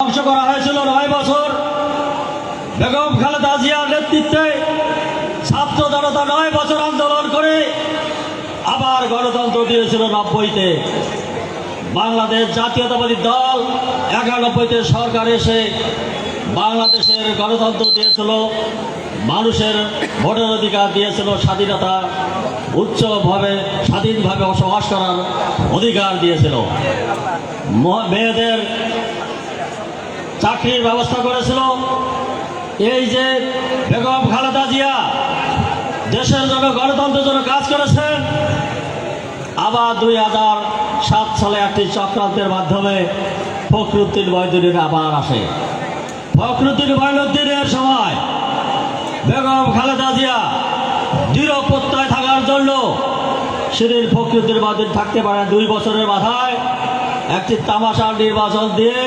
ধ্বংস করা হয়েছিল নয় বছর। বেগম খালেদা জিয়ার নেতৃত্বে ছাত্র জনতা নয় বছর আন্দোলন করে আবার গণতন্ত্র দিয়েছিল নব্বইতে। বাংলাদেশ জাতীয়তাবাদী দল একানব্বইতে সরকার এসে বাংলাদেশের গণতন্ত্র দিয়েছিল, মানুষের ভোটের অধিকার দিয়েছিল, স্বাধীনতা উচ্চভাবে স্বাধীনভাবে বসবাস করার অধিকার দিয়েছিল। মেয়েদের চাকরির ব্যবস্থা করেছিল। এই যে বেগম খালেদা জিয়া দেশের জন্য গণতন্ত্রের জন্য কাজ করেছেন, আবার দুই হাজার সাত সালে একটি চক্রান্তের মাধ্যমে ফখরুদ্দিন মহিউদ্দিন আবার আসে। ফখরুদ্দিন মহিউদ্দিনের সময় বেগম খালেদা জিয়া দৃঢ় প্রত্যয় থাকার জন্য শিরিন ফখরুদ্দিন মহিউদ্দিন থাকতে পারেন দুই বছরের মাথায় একটি তামাশার নির্বাচন দিয়ে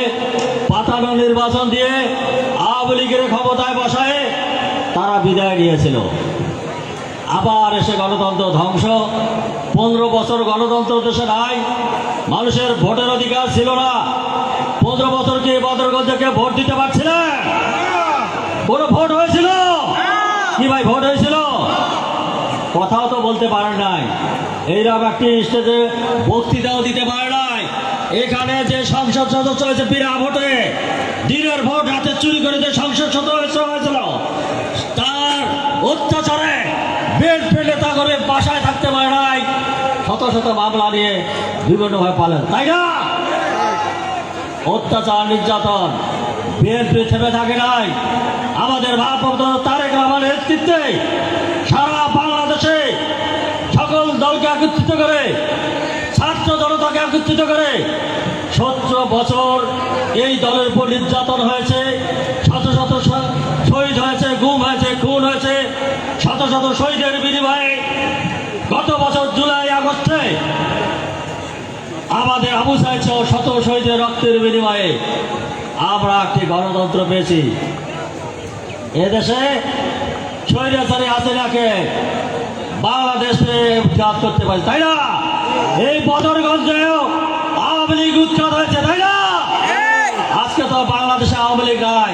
নির্বাচন দিয়ে আওয়ামী লীগের ক্ষমতায় বসায় তারা বিদায় নিয়েছিল। আবার এসে গণতন্ত্র ধ্বংস। পনেরো বছর গণতন্ত্র দেশে নাই। মানুষের ভোটের অধিকার ছিল না। পনেরো বছর কি বদরগঞ্জকে ভোট দিতে পারছিলেন? কোনো ভোট হয়েছিল? কি ভাই, ভোট হয়েছিল? কথাও তো বলতে পারেন নাই। এইরকম একটি স্টেজে বক্তৃতাও দিতে পারে নাই। এখানে যে সংসদ সদস্য হয়েছে বিনা ভোটে দিনের ভোট হাতে চুরি করে যে সংসদ সদস্য হয়েছিল। তার অত্যাচারে বেড নেতা করে বাসায় থাকতে পারে নাই। শত শত মামলা নিয়ে বিভিন্নভাবে পালেন তাই না? অত্যাচার, নির্যাতন বিএনপি থেমে থাকে নাই। আমাদের ভারপ্রাপ্ত তারেক রহমানের নেতৃত্বে সারা বাংলাদেশে সকল দলকে একত্রিত করে, ছাত্র জনতাকে একত্রিত করে সতেরো বছর এই দলের উপর নির্যাতন হয়েছে, শত শত শহীদ হয়েছে, গুম হয়েছে, খুন হয়েছে, শত শত শহীদের বিনিময়ে গত বছর জুলাই, আগস্টে আমাদের আবু সাহেব শত শহীদের রক্তের বিনিময়ে আমরা একটি গণতন্ত্র পেয়েছি। এদেশে স্বৈরাচারী হাসিনাকে বাংলাদেশে উৎখাত করতে পারি, তাই না? এই বদরগঞ্জেও লীগ উৎখাত হয়েছে তাই না? আজকে তো বাংলাদেশে আওয়ামী লীগ নাই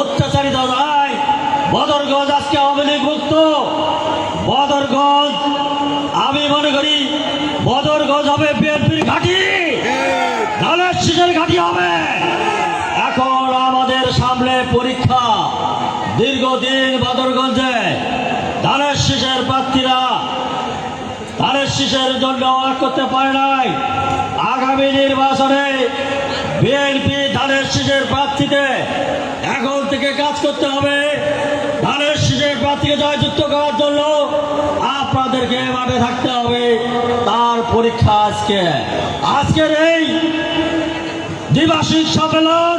অত্যাচারিত নাই বদরগঞ্জ আজকে আওয়ামী লীগ মুক্ত। বদরগঞ্জ আমি মনে করি বদরগঞ্জ হবে বিএনপির ঘাঁটি। ধানের শীষের ঘাঁটি হবে। এখন আমাদের সামনে পরীক্ষা। দীর্ঘদিন বদরগঞ্জে ধানের শীষের প্রার্থীরা ধানের শীষের জন্য করতে পারে নাই। আগামী নির্বাচনে বিএনপি ধানের শীষের প্রার্থীতে এখন থেকে কাজ করতে হবে। ধানের শীষের প্রার্থীকে জয়যুক্ত করার জন্য আপনাদেরকে মাঠে থাকতে হবে। তার পরীক্ষা আজকে। আজকের এই দ্বিবার্ষিক সম্মেলন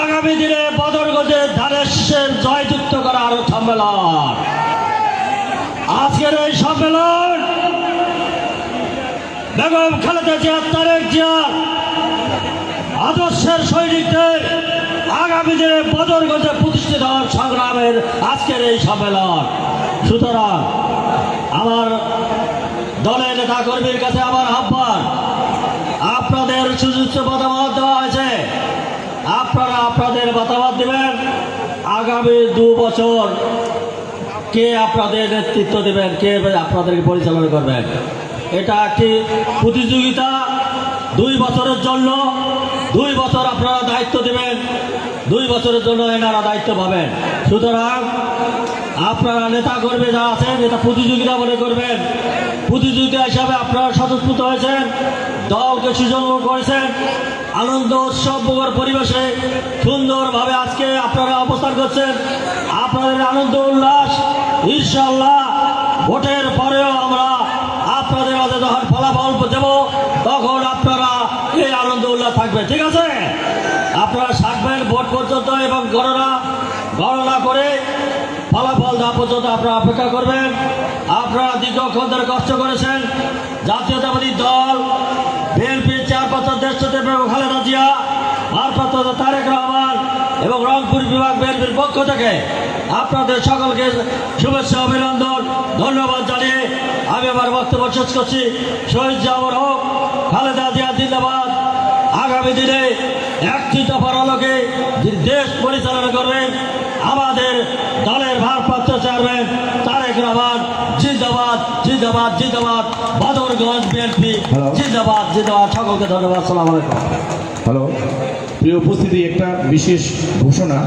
আগামী দিনে বদরগঞ্জের ধানের শীষের জয়যুক্ত করার সম্মেলন। আজকের এই সম্মেলন বেগম খালেদা জিয়া, তারেক জিয়া, আদর্শের সৈনিকদের আগামী দিনে বদরগঞ্জে প্রতিষ্ঠিত হওয়ার সংগ্রামের আজকের এই সম্মেলন। সুতরাং আমার দলের নেতা কর্মীর কাছে আমার আহ্বান, আপনাদের সুযুক্ত মতামত দেওয়া হয়েছে। আপনারা আপনাদের মতামত দেবেন। আগামী দু বছর কে আপনাদের নেতৃত্ব দেবেন? কে আপনাদেরকে পরিচালনা করবেন? এটা একটি প্রতিযোগিতা। দুই বছরের জন্য, দুই বছর আপনারা দায়িত্ব দেবেন। দুই বছরের জন্য এনারা দায়িত্ব পাবেন। সুতরাং আপনারা নেতা করবে যা আছেন, এটা প্রতিযোগিতা মনে করবেন। প্রতিযোগিতা হিসাবে আপনারা স্বতঃস্ফূর্ত হয়েছেন। দলকে সুযোগ করেছেন। আনন্দ উৎসব মুখর পরিবেশে সুন্দরভাবে আজকে আপনারা অবস্থান করছেন। আপনাদের আনন্দ উল্লাস ইনশাল্লাহ ভোটের পরেও আমরা আপনাদের মাঝে যখন ফলাফল দেব, তখন আপনারা এই আনন্দ উল্লাস থাকবে, ঠিক আছে? আপনারা থাকবেন ভোট পর্যন্ত এবং গণনা গণনা করে ফলাফল দেওয়া পর্যন্ত আপনারা অপেক্ষা করবেন। আপনারা দীর্ঘক্ষণ ধরে কষ্ট করেছেন। জাতীয়তাবাদী দল তারেক রহমান এবং রংপুর বিভাগ বিএনপির পক্ষ থেকে আপনাদের সকলকে শুভেচ্ছা অভিনন্দন ধন্যবাদ জানিয়ে আমি আমার বক্তব্য শেষ করছি। শহীদ জামর হোক খালেদা জিয়া জিন্দাবাদ। আগামী দিনে একটি দফার আলোকে দেশ পরিচালনা করবেন আমাদের দলের ভারপ্রাপ্ত চেয়ারম্যান তারেক রহমান। জিন্দাবাদ জিন্দাবাদ জিন্দাবাদ। বদরগঞ্জ বিএনপি. জিন্দাবাদ জিন্দাবাদ। সকলকে ধন্যবাদ। সালাম আলাইকুম। হ্যালো প্রিয় উপস্থিতি একটা বিশেষ ঘোষণা।